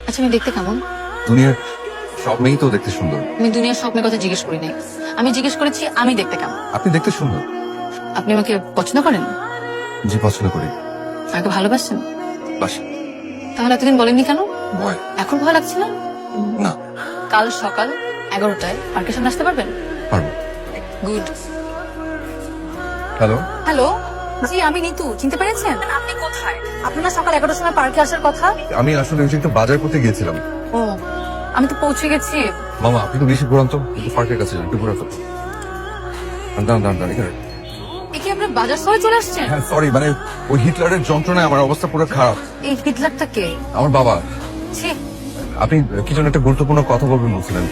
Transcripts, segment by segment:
আচ্ছা আমি দেখতে কেমন? দুনিয়ার সব মেয়েই তো দেখতে সুন্দর। আমি দুনিয়ার স্বপ্নের কথা জিজ্ঞেস করি নাই। আমি জিজ্ঞেস করেছি আমি দেখতে কেমন? আপনি দেখতে সুন্দর। আপনি আমাকে পছন্দ করেন? জি পছন্দ করি। আমাকে ভালোবাসেন? বাস। তাহলে এতদিন বলেননি কেন? ভয়। এখন ভয় লাগছে না? না। কাল সকাল এগারোটায় পার্কের সামনে আসতে পারবেন? পারব। গুড। হ্যালো? হ্যালো? জি আমি নিতু। চিনতে পেরেছেন? আপনি কোথায়? আপনার না সকাল এগারোটার সময় পার্কে আসার কথা? আমি আসলে ওই যে একটু বাজার করতে গিয়েছিলাম। ও আমি তো পৌঁছে গেছি। মামা আপনি তো বেশি ঘুরান তো। একটু পার্কের কাছে যান, একটু ঘুরে ফেলো দাঁড়ান দাঁড়ান দাঁড়ান এখানে এ কি আপনার বাজার সবাই চলে আসছেন? হ্যাঁ সরি মানে ওই হিটলারের যন্ত্রণায় আমার অবস্থা পুরো খারাপ। এই হিটলারটা কে? আমার বাবা। ছি। আপনি কি যেন একটা গুরুত্বপূর্ণ কথা বলবেন বলছিলেন।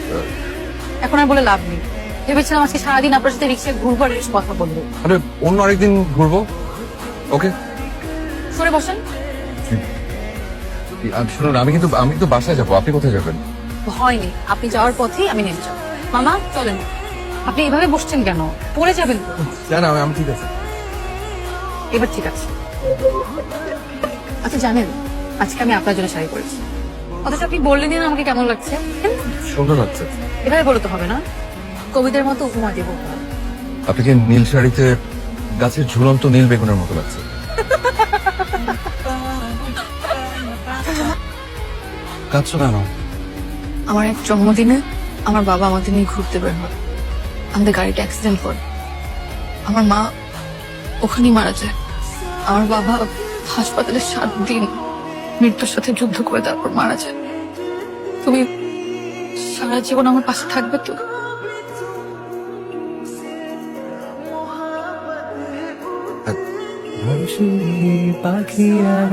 এখন আর বলে লাভ নেই। ভেবেছিলাম আজকে সারাদিন আপনার সাথে রিক্সায় ঘুরবো আর একটু কথা বলব। মানে অন্য আরেকদিন ঘুরবো? ওকে। সরে বসেন। শুনুন আমি কিন্তু আমি কিন্তু বাসায় যাব। আপনি কোথায় যাবেন? ভয় নেই আপনি যাওয়ার পথেই আমি নেমে যাব। মামা চলেন। আপনি এভাবে বসছেন কেন? পড়ে যাবেন তো। জানা আমি আমি ঠিক আছে। এবার ঠিক আছে। আচ্ছা জানেন আজকে আমি আপনার জন্য শাড়ি পরেছি। অথচ আপনি বললেনই না আমাকে কেমন লাগছে। সুন্দর লাগছে। এভাবে বলে তো হবে না। কবিদের মতো উপমা দেবো। আপনাকে নীল শাড়িতে গাছের ঝুলন্ত নীল বেগুনের মতো লাগছে। কাঁদছো কেন? আমার এক জন্মদিনে আমার বাবা আমাদের নিয়ে ঘুরতে বের হয়। আমাদের গাড়িটা অ্যাক্সিডেন্ট করে আমার মা ওখানেই মারা যায়। আমার বাবা হাসপাতালে সাত দিন মৃত্যুর সাথে যুদ্ধ করে তারপর মারা যায়। তুমি সারা জীবন আমার পাশে থাকবে তো? গান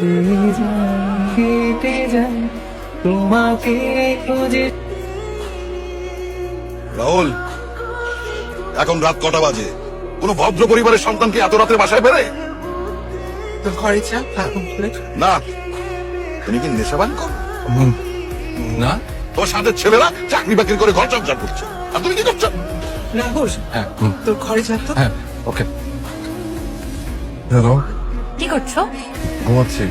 গেয়ে যায় কেটে যায়। তোমাকে খুঁজে রাহুল এখন রাত কটা বাজে? কোন ভদ্র পরিবারের সন্তান কি এত রাতে বাসায় বেড়ে ঘরে চা এখন না তুমি কি নেশাবান কর? না। তোমার সাথে ছেলেরা চাকরি বাকরি করে ঘর সংসার করছে। আর তুমি কি করছ? রাহুল হ্যাঁ তোর ঘরে যা তো। হ্যাঁ ওকে। হ্যালো কি করছ? ঘুমাচ্ছি।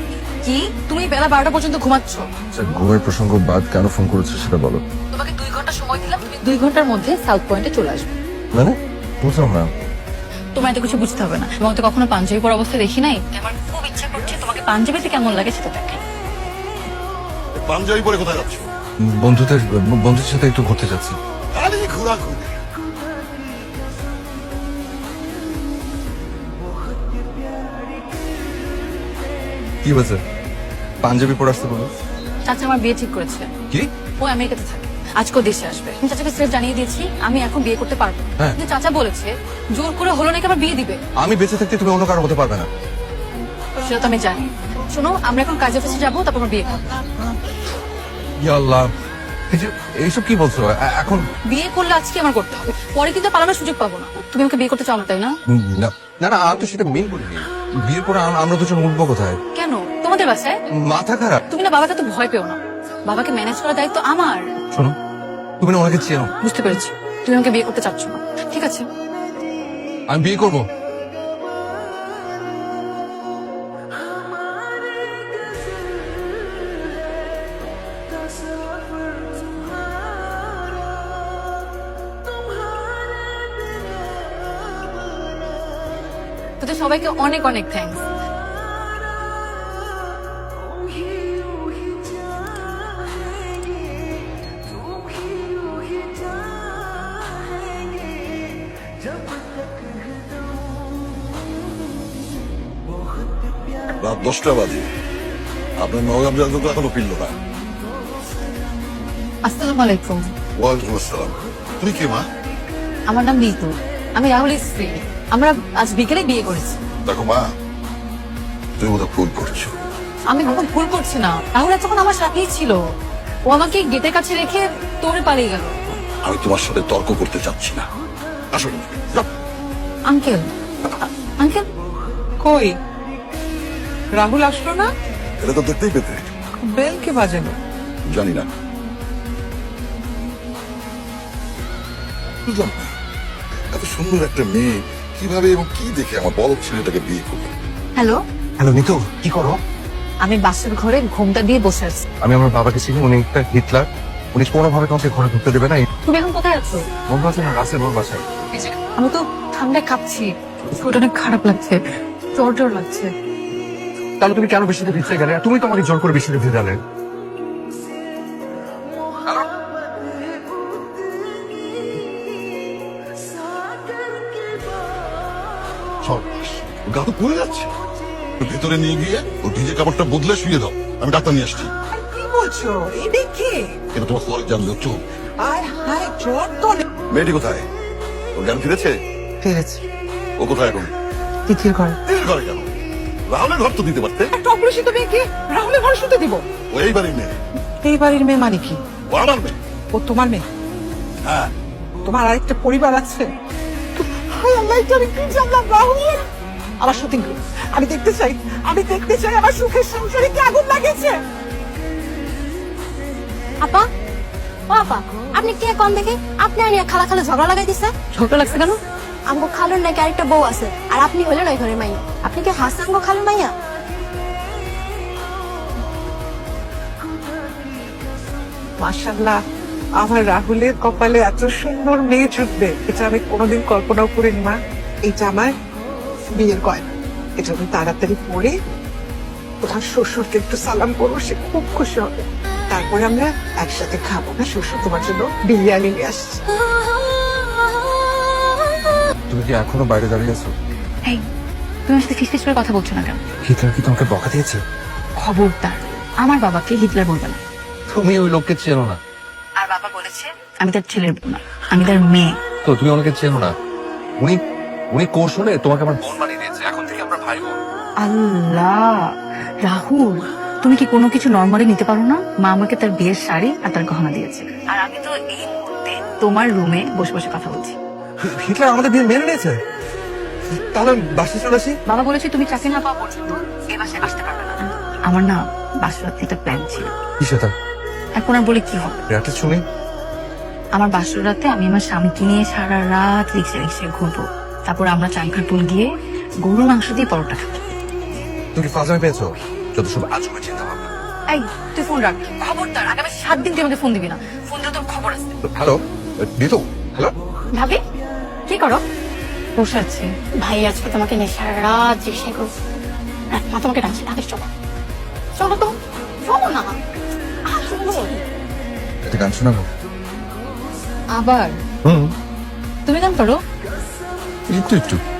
কি? তুমি বেলা বারোটা পর্যন্ত ঘুমাচ্ছ? আচ্ছা, ঘুমের প্রসঙ্গ বাদ কেন ফোন করেছ সেটা বলো। তোমাকে দুই ঘণ্টা সময় দিলাম তুমি দুই ঘণ্টার মধ্যে সাউথ পয়েন্টে চলে আসবে। মানে? বুঝলাম না। তোমার এত কিছু বুঝতে হবে না। তোমাকে তো কখনো পাঞ্জাবি পর অবস্থা দেখি নাই। আমার খুব ইচ্ছা করছে তোমাকে পাঞ্জাবিতে কেমন লাগে সেটা দেখাই পাঞ্জাবি পরে কোথায় যাচ্ছ? বন্ধুদের বন্ধুদের সাথে একটু ঘুরতে যাচ্ছি। আরে ঘোরা কি হয়েছে? পাঞ্জাবি পরে আসতে বলো চাচা আমার বিয়ে ঠিক করেছে। কি? ও আমেরিকাতে থাকে। আজকেও দেশে আসবে। আমি চাচাকে সেফ জানিয়ে দিয়েছি আমি এখন বিয়ে করতে পারব হ্যাঁ। কিন্তু চাচা বলেছে জোর করে হলো নাকি আমার বিয়ে দিবে? আমি বেঁচে থাকতে তুমি অন্য কারও হতে পারবে না। সেটা তো আমি জানি। শোনো আমরা এখন কাজে অফিসে যাব তারপর আমার বিয়ে করব ইয়া আল্লাহ এই যে- এইসব কি বলছো? এ- এখন বিয়ে করলে আজকে আমার করতে হবে। পরে কিন্তু পালানোর সুযোগ পাবো না। তুমি আমাকে বিয়ে করতে চাও না তাই না? না। না না আমি তো সেটা মেন করিনি বিয়ের পর আম- আমরা দুজন উঠবো কোথায়? কেন? তোমাদের বাসায়? মাথা খারাপ। তুমি না বাবাকে তো ভয় পেও না। বাবাকে ম্যানেজ করার দায়িত্ব আমার। শোনো তুমি না ওনাকে চেনো। বুঝতে পেরেছি। তুমি আমাকে বিয়ে করতে চাচ্ছ না। ঠিক আছে। আমি বিয়ে করব। তোদের সবাইকে অনেক অনেক থ্যাঙ্কস রাত দশটা বাজে। আপনার নগাম জানতো তো এখনও ফিরল না। আসসালামু আলাইকুম। ওয়ালাইকুম আসসালাম। তুমি কে মা? আমার নাম নিতু। আমি রাহুলের স্ত্রী আমরা আজ বিকেলে বিয়ে করেছি। দেখো মা তুমি বোধহয় ভুল করছ। আমি কোনো ভুল করছি না। রাহুল তখন আমার সাথেই ছিল। ও আমাকে গেটের কাছে রেখে তোরে পালিয়ে গেল। আমি তোমার সাথে তর্ক করতে চাচ্ছি না। আসলে আঙ্কেল আঙ্কেল। কই? রাহুল আসলো না? এটা তো দেখতেই পেতে। বেল কে বাজানো জানি না। বুঝলাম না এত সুন্দর একটা মেয়ে। কীভাবে এবং কি দেখে আমার বড় ছেলেটাকে বিয়ে করল হ্যালো? হ্যালো নিতু কি করো? আমি বাসের ঘরে ঘুমটা দিয়ে বসে আছি। আমি আমার বাবাকে চিনি উনি একটা হিটলার। উনি কোনোভাবে কাউকে ঘরে ঢুকতে দেবে না। তুমি এখন কোথায় আছো? বন্ধু আছে না রাসেল ওর বাসায় আমি তো ঠান্ডায় কাঁপছি। শরীরটা অনেক খারাপ লাগছে জ্বর জ্বর লাগছে। তাহলে তুমি কেন বৃষ্টিতে ভিজতে গেলে? তুমি তো আমাকে জোর করে বেশি বৃষ্টিতে ভিজালে। গা তো পুড়ে যাচ্ছে। ভেতরে নিয়ে গিয়ে ওর ভিজে কাপড়টা বদলে শুয়ে দাও। আমি ডাক্তার নিয়ে আসছি। কি বলছো? এটা কে এটা তোমার পরে জানলো চোখ। আয় হায় জ্বর তো মেয়েটি কোথায়? ওর জ্ঞান ফিরেছে? ফিরেছে। ও কোথায় এখন? তিথির ঘরে। এর ঘরে কেন? রাহুলের ঘর তো দিতে পারতে। একটা অপরিচিত মেয়েকে রাহুলের ঘরে শুতে দিব। ও এই বাড়ির মেয়ে। এই বাড়ির মেয়ে মানে কি? ও আমার মেয়ে। ও তোমার মেয়ে? হ্যাঁ। তোমার আরেকটা পরিবার আছে। হায় আল্লাহ, এটা আমি কি জানলাম, রাহুল? আমার শুটিং আমি দেখতে চাই আমি দেখতে চাই আমার সুখের সংসারে কি আগুন লাগিয়েছে? আপা ও আপা আপনি কে কম দেখে? আপনি আর ইয়া খালা খালা ঝগড়া লাগাই দিছে? ঝগড়া লাগছে কেন? আমগো খালুর নাকি আরেকটা বউ আছে আর আপনি হলেন ওই ঘরের মাইয়া। আপনি কি হাসাঙ্গো খালুর মাইয়া? মাশাল্লাহ আমার রাহুলের কপালে এত সুন্দর মেয়ে জুটবে এটা আমি কোনোদিন কল্পনাও করিনি মা। এটা আমার বিয়ের গয়না এটা আমি তাড়াতাড়ি পরে ওনার শ্বশুরকে একটু সালাম করব সে খুব খুশি হবে। তারপরে আমরা একসাথে খাব না শ্বশুর তোমার জন্য বিরিয়ানি নিয়ে আসছি। তুমি কি এখনও বাইরে দাঁড়িয়ে আছো? এই তুমি সাথে ফিস ফিস করে কথা বলছো না কেন? হিটলার কি তোমাকে বকা দিয়েছে? খবরদার আমার বাবাকে হিটলার বলবে না। তুমি ওই লোককে চেনো না। আর বাবা বলেছে আমি তার ছেলের বোন আমি তার মেয়ে। তো তুমি ওনাকে চেনো না। উনি উনি কৌশলে তোমাকে আমার বোন বানিয়ে দিয়েছে। এখন থেকে আমরা ভাই বোন। আল্লাহ রাহুল তুমি কি কোনো কিছু নর্মালি নিতে পারো না? মা আমাকে তার বিয়ের শাড়ি আর তার গহনা দিয়েছে। আর আমি তো এই মুহূর্তে তোমার রুমে বসে বসে কথা বলছি। হিটলার আমাদের বিয়ে মেনে নিয়েছে? তাহলে বাসে চলে আসি। বাবা বলেছে তুমি চাকরি না পাওয়া পর্যন্ত এই বাসায় আসতে পারবে না। আমার না বাসর রাত্রে একটা প্ল্যান ছিল। কি সেটা? এখন আর বলে কি হবে? রাতে শুনি। আমার বাসর রাতে আমি আমার স্বামীকে নিয়ে সারা রাত রিক্সা রিক্সা ঘুরবো। তারপর আমরা চাঙ্কারপুল গিয়ে গরু মাংস দিয়ে পরোটা খাব। তুমি কি ফাজলামি পেয়েছ? যত সব আজকে চিন্তা ভাবনা। এই তুই ফোন রাখ। খবর খবরদার আগামী সাত দিন তুই আমাকে ফোন দিবি না। ফোন দিলে তোর খবর আছে হ্যালো দিতু হ্যালো ভাবি কি করো? বসে আছে। ভাই আজকে তোমাকে নিয়ে সারা রাত জিজ্ঞাসা করব। মা তোমাকে ডাকছে ডাকে চলো। চলো তো চলো না। একটা গান শোনাবো? আবার? হুম। তুমি গান করো? একটু একটু